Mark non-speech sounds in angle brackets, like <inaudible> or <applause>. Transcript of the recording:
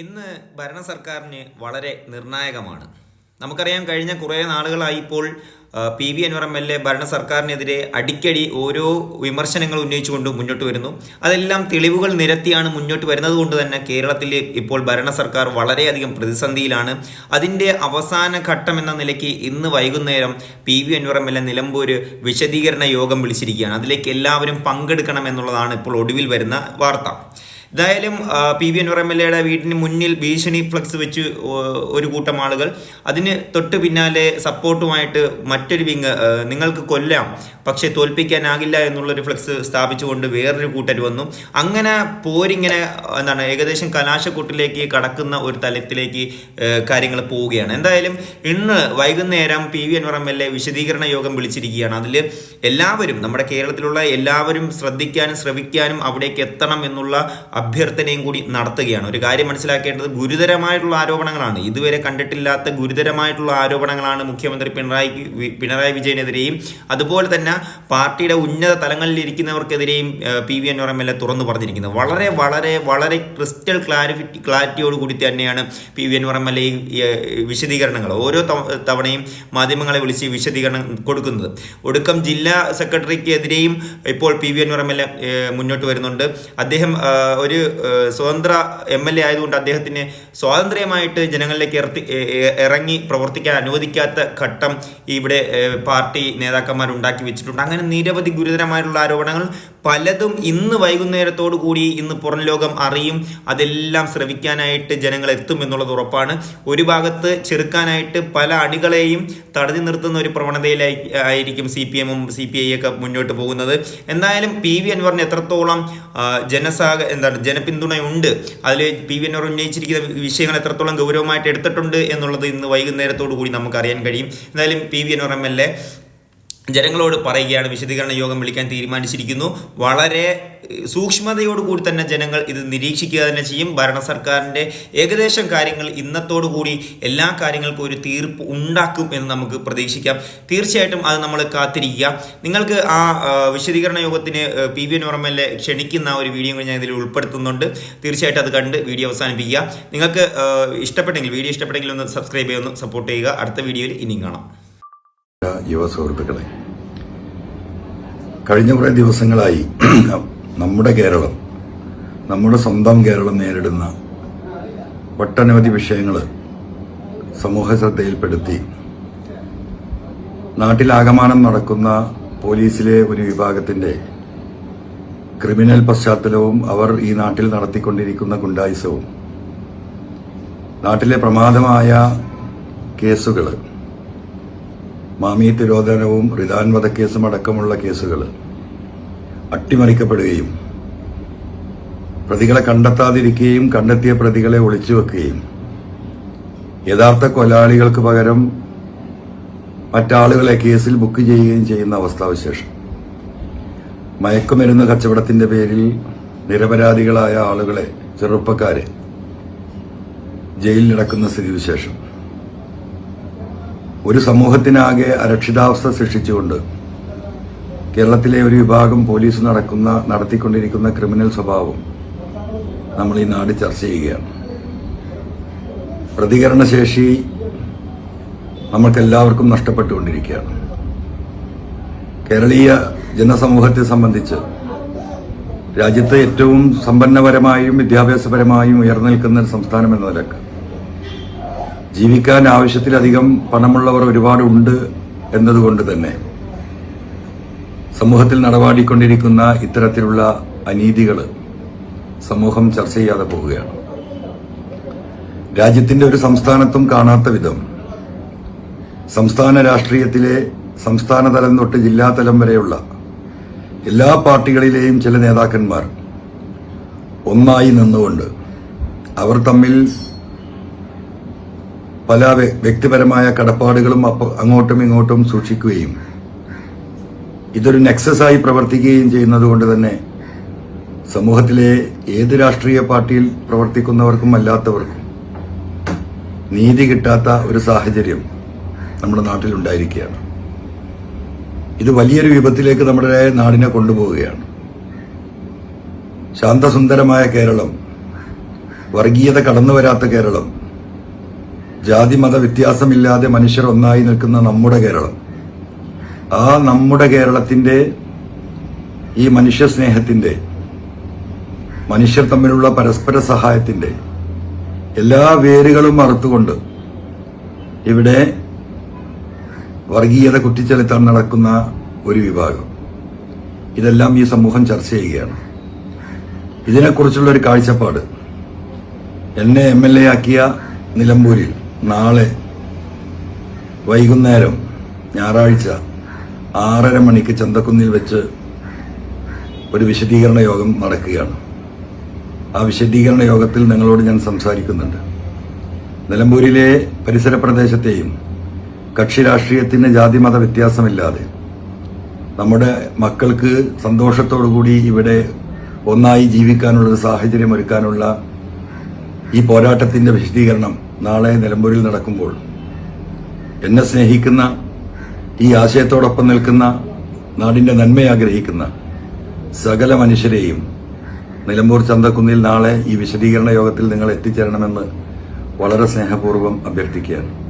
ഇന്ന് ഭരണ സർക്കാരിന് വളരെ നിർണായകമാണ്. നമുക്കറിയാം കഴിഞ്ഞ കുറേ നാളുകളായി ഇപ്പോൾ P V Anvar M L A ഭരണ സർക്കാരിനെതിരെ അടിക്കടി ഓരോ വിമർശനങ്ങൾ ഉന്നയിച്ചുകൊണ്ട് മുന്നോട്ട് വരുന്നു. അതെല്ലാം തെളിവുകൾ നിരത്തിയാണ് മുന്നോട്ട് വരുന്നത് കൊണ്ട് തന്നെ കേരളത്തിൽ ഇപ്പോൾ ഭരണ സർക്കാർ വളരെയധികം പ്രതിസന്ധിയിലാണ്. അതിന്റെ അവസാന ഘട്ടം എന്ന നിലയ്ക്ക് ഇന്ന് വൈകുന്നേരം P V Anvar M L A Nilambur വിശദീകരണ യോഗം വിളിച്ചിരിക്കുകയാണ്. അതിലേക്ക് എല്ലാവരും പങ്കെടുക്കണം എന്നുള്ളതാണ് ഇപ്പോൾ ഒടുവിൽ വരുന്ന വാർത്ത. എന്തായാലും P V Anvar M L എയുടെ വീടിന് മുന്നിൽ ഭീഷണി ഫ്ലക്സ് വെച്ച് ഒരു കൂട്ടം ആളുകൾ. അതിന് തൊട്ട് പിന്നാലെ സപ്പോർട്ടുമായിട്ട് മറ്റൊരു വിങ് നിങ്ങൾക്ക് കൊല്ലാം പക്ഷേ തോൽപ്പിക്കാനാകില്ല എന്നുള്ളൊരു ഫ്ലക്സ് സ്ഥാപിച്ചുകൊണ്ട് വേറൊരു കൂട്ടർ വന്നു. അങ്ങനെ പോരിങ്ങനെ എന്താണ് ഏകദേശം കലാശക്കൂട്ടിലേക്ക് കടക്കുന്ന ഒരു തലത്തിലേക്ക് കാര്യങ്ങൾ പോവുകയാണ്. എന്തായാലും ഇന്ന് വൈകുന്നേരം P V Anvar M L A വിശദീകരണ യോഗം വിളിച്ചിരിക്കുകയാണ്. അതിൽ എല്ലാവരും നമ്മുടെ കേരളത്തിലുള്ള എല്ലാവരും ശ്രദ്ധിക്കാനും ശ്രമിക്കാനും അവിടേക്ക് എത്തണം എന്നുള്ള അഭ്യർത്ഥനയും കൂടി നടത്തുകയാണ്. ഒരു കാര്യം മനസ്സിലാക്കേണ്ടത് ഗുരുതരമായിട്ടുള്ള ആരോപണങ്ങളാണ്. ഇതുവരെ കണ്ടിട്ടില്ലാത്ത ഗുരുതരമായിട്ടുള്ള ആരോപണങ്ങളാണ് മുഖ്യമന്ത്രി പിണറായി പിണറായി വിജയനെതിരെയും അതുപോലെ തന്നെ പാർട്ടിയുടെ ഉന്നത തലങ്ങളിൽ ഇരിക്കുന്നവർക്കെതിരെയും P V Anvar M L A തുറന്നു പറഞ്ഞിരിക്കുന്നത്. വളരെ വളരെ വളരെ ക്രിസ്റ്റൽ ക്ലാരിഫിറ്റി ക്ലാരിറ്റിയോട് കൂടി തന്നെയാണ് P V Anvar M L A വിശദീകരണങ്ങൾ. ഓരോ തവണയും മാധ്യമങ്ങളെ വിളിച്ച് വിശദീകരണം കൊടുക്കുന്നത്. ഒടുക്കം ജില്ലാ സെക്രട്ടറിക്കെതിരെയും ഇപ്പോൾ P V Anvar M L A മുന്നോട്ട് വരുന്നുണ്ട്. അദ്ദേഹം ആ, ഒരു സ്വതന്ത്ര എം എൽ എ ആയതുകൊണ്ട് അദ്ദേഹത്തിന് സ്വാതന്ത്ര്യമായിട്ട് ജനങ്ങളിലേക്ക് ഇറത്തി ഇറങ്ങി പ്രവർത്തിക്കാൻ അനുവദിക്കാത്ത ഘട്ടം ഇവിടെ പാർട്ടി നേതാക്കന്മാർ ഉണ്ടാക്കി വെച്ചിട്ടുണ്ട്. അങ്ങനെ നിരവധി ഗുരുതരമായിട്ടുള്ള ആരോപണങ്ങൾ പലതും ഇന്ന് വൈകുന്നേരത്തോടു കൂടി ഇന്ന് പുറം ലോകം അറിയും. അതെല്ലാം ശ്രവിക്കാനായിട്ട് ജനങ്ങൾ എത്തും എന്നുള്ളത് ഉറപ്പാണ്. ഒരു ഭാഗത്ത് ചെറുക്കാനായിട്ട് പല അണികളെയും തടഞ്ഞു നിർത്തുന്ന ഒരു പ്രവണതയിലായി ആയിരിക്കും സി പി എമ്മും സി പി ഐ ഒക്കെ മുന്നോട്ട് പോകുന്നത്. എന്തായാലും പി വി അൻവറിന് എത്രത്തോളം ജനസാഗ എന്താണ് ജനപിന്തുണയുണ്ട്. അതിൽ പി വി എന്നോർ ഉന്നയിച്ചിരിക്കുന്ന വിഷയങ്ങൾ എത്രത്തോളം ഗൗരവമായിട്ട് എടുത്തിട്ടുണ്ട് എന്നുള്ളത് ഇന്ന് വൈകുന്നേരത്തോടു കൂടി നമുക്ക് അറിയാൻ കഴിയും. എന്തായാലും P V Anvar M L A ജനങ്ങളോട് പറയുകയാണ് വിശദീകരണ യോഗം വിളിക്കാൻ തീരുമാനിച്ചിരിക്കുന്നു. വളരെ സൂക്ഷ്മതയോടുകൂടി തന്നെ ജനങ്ങൾ ഇത് നിരീക്ഷിക്കുക തന്നെ ചെയ്യും. ഭരണ സർക്കാരിന്റെ ഏകദേശം കാര്യങ്ങൾ ഇന്നത്തോടു കൂടി എല്ലാ കാര്യങ്ങൾക്കും ഒരു തീർപ്പ് ഉണ്ടാക്കും എന്ന് നമുക്ക് പ്രതീക്ഷിക്കാം. തീർച്ചയായിട്ടും അത് നമ്മൾ കാത്തിരിക്കുക. നിങ്ങൾക്ക് ആ വിശദീകരണ യോഗത്തിന് പി വി നോർമലിനെ ക്ഷണിക്കുന്ന ഒരു വീഡിയോ ഞാൻ ഇതിൽ ഉൾപ്പെടുത്തുന്നുണ്ട്. തീർച്ചയായിട്ടും അത് കണ്ട് വീഡിയോ അവസാനിപ്പിക്കുക. നിങ്ങൾക്ക് ഇഷ്ടപ്പെട്ടെങ്കിൽ വീഡിയോ ഇഷ്ടപ്പെട്ടെങ്കിൽ ഒന്ന് സബ്സ്ക്രൈബ് ചെയ്യുന്നു സപ്പോർട്ട് ചെയ്യുക. അടുത്ത വീഡിയോയിൽ ഇനിയും കാണാം. യുവ സുഹൃത്തുക്കളെ കഴിഞ്ഞ കുറേ ദിവസങ്ങളായി <clears throat> നമ്മുടെ കേരളം നമ്മുടെ സ്വന്തം കേരളം നേരിടുന്ന ഒട്ടനവധി വിഷയങ്ങൾ സമൂഹ ശ്രദ്ധയിൽപ്പെടുത്തി. നാട്ടിലാകമാനം നടക്കുന്ന പോലീസിലെ ഒരു വിഭാഗത്തിന്റെ ക്രിമിനൽ പശ്ചാത്തലവും അവർ ഈ നാട്ടിൽ നടത്തിക്കൊണ്ടിരിക്കുന്ന ഗുണ്ടായുസവും നാട്ടിലെ പ്രമാദമായ കേസുകൾ മാമി തിരോധനവും റിദാൻ വധക്കേസും അടക്കമുള്ള കേസുകൾ അട്ടിമറിക്കപ്പെടുകയും പ്രതികളെ കണ്ടെത്താതിരിക്കുകയും കണ്ടെത്തിയ പ്രതികളെ ഒളിച്ചു വെക്കുകയും. യഥാർത്ഥ കൊലാളികൾക്ക് പകരം മറ്റാളുകളെ കേസിൽ ബുക്ക് ചെയ്യുകയും ചെയ്യുന്ന അവസ്ഥാവിശേഷം. മയക്കുമരുന്ന് കച്ചവടത്തിന്റെ പേരിൽ നിരപരാധികളായ ആളുകളെ ചെറുപ്പക്കാരെ ജയിലിലടക്കുന്ന സ്ഥിതിവിശേഷം. ഒരു സമൂഹത്തിനാകെ അരക്ഷിതാവസ്ഥ സൃഷ്ടിച്ചുകൊണ്ട് കേരളത്തിലെ ഒരു വിഭാഗം പോലീസ് നടക്കുന്ന നടത്തിക്കൊണ്ടിരിക്കുന്ന ക്രിമിനൽ സ്വഭാവം നമ്മൾ ഈ നാട് ചർച്ച ചെയ്യുകയാണ്. പ്രതികരണശേഷി നമ്മൾക്കെല്ലാവർക്കും നഷ്ടപ്പെട്ടുകൊണ്ടിരിക്കുകയാണ്. കേരളീയ ജനസമൂഹത്തെ സംബന്ധിച്ച് രാജ്യത്തെ ഏറ്റവും സമ്പന്നപരമായും വിദ്യാഭ്യാസപരമായും ഉയർന്നു നിൽക്കുന്ന ഒരു സംസ്ഥാനം എന്ന നിലയ്ക്ക് ജീവിക്കാൻ ആവശ്യത്തിലധികം പണമുള്ളവർ ഒരുപാടുണ്ട് എന്നതുകൊണ്ട് തന്നെ സമൂഹത്തിൽ നടപാടിക്കൊണ്ടിരിക്കുന്ന ഇത്തരത്തിലുള്ള അനീതികൾ സമൂഹം ചർച്ച ചെയ്യാതെ പോവുകയാണ്. രാജ്യത്തിന്റെ ഒരു സംസ്ഥാനത്തും കാണാത്ത വിധം സംസ്ഥാന രാഷ്ട്രീയത്തിലെ സംസ്ഥാന തലം തൊട്ട് ജില്ലാ തലം വരെയുള്ള എല്ലാ പാർട്ടികളിലെയും ചില നേതാക്കന്മാർ ഒന്നായി നിന്നുകൊണ്ട് അവർ തമ്മിൽ പല വ്യക്തിപരമായ കടപ്പാടുകളും അങ്ങോട്ടും ഇങ്ങോട്ടും സൂക്ഷിക്കുകയും ഇതൊരു നെക്സസായി പ്രവർത്തിക്കുകയും ചെയ്യുന്നത് കൊണ്ട് തന്നെ സമൂഹത്തിലെ ഏത് രാഷ്ട്രീയ പാർട്ടിയിൽ പ്രവർത്തിക്കുന്നവർക്കും അല്ലാത്തവർക്കും നീതി കിട്ടാത്ത ഒരു സാഹചര്യം നമ്മുടെ നാട്ടിലുണ്ടായിരിക്കുകയാണ്. ഇത് വലിയൊരു വിപത്തിലേക്ക് നമ്മുടെ നാടിനെ കൊണ്ടുപോവുകയാണ്. ശാന്തസുന്ദരമായ കേരളം വർഗീയത കടന്നു വരാത്ത കേരളം ജാതി മത വ്യത്യാസമില്ലാതെ മനുഷ്യർ ഒന്നായി നിൽക്കുന്ന നമ്മുടെ കേരളം. ആ നമ്മുടെ കേരളത്തിന്റെ ഈ മനുഷ്യ സ്നേഹത്തിന്റെ മനുഷ്യർ തമ്മിലുള്ള പരസ്പര സഹായത്തിന്റെ എല്ലാ വേരുകളും മറുത്തുകൊണ്ട് ഇവിടെ വർഗീയത കുറ്റിച്ചെലുത്താൻ നടക്കുന്ന ഒരു വിഭാഗം. ഇതെല്ലാം ഈ സമൂഹം ചർച്ച ചെയ്യുകയാണ്. ഇതിനെക്കുറിച്ചുള്ള ഒരു കാഴ്ചപ്പാട് എന്നെ എം എൽ എ ആക്കിയ നിലമ്പൂരിൽ. നാളെ വൈകുന്നേരം ഞായറാഴ്ച ആറര മണിക്ക് ചന്തക്കുന്നിൽ വെച്ച് ഒരു വിശദീകരണ യോഗം നടക്കുകയാണ്. ആ വിശദീകരണ യോഗത്തിൽ നിങ്ങളോട് ഞാൻ സംസാരിക്കുന്നുണ്ട്. നിലമ്പൂരിലെ പരിസര പ്രദേശത്തെയും കക്ഷി രാഷ്ട്രീയത്തിന് ജാതിമത വ്യത്യാസമില്ലാതെ നമ്മുടെ മക്കൾക്ക് സന്തോഷത്തോടുകൂടി ഇവിടെ ഒന്നായി ജീവിക്കാനുള്ളൊരു സാഹചര്യം ഒരുക്കാനുള്ള ഈ പോരാട്ടത്തിന്റെ വിശദീകരണം നാളെ നിലമ്പൂരിൽ നടക്കുമ്പോൾ എന്നെ സ്നേഹിക്കുന്ന ഈ ആശയത്തോടൊപ്പം നിൽക്കുന്ന നാടിന്റെ നന്മയാഗ്രഹിക്കുന്ന സകല മനുഷ്യരെയും നിലമ്പൂർ ചന്തക്കുന്നിൽ നാളെ ഈ വിശദീകരണ യോഗത്തിൽ നിങ്ങൾ എത്തിച്ചേരണമെന്ന് വളരെ സ്നേഹപൂർവം അഭ്യർത്ഥിക്കുകയാണ്.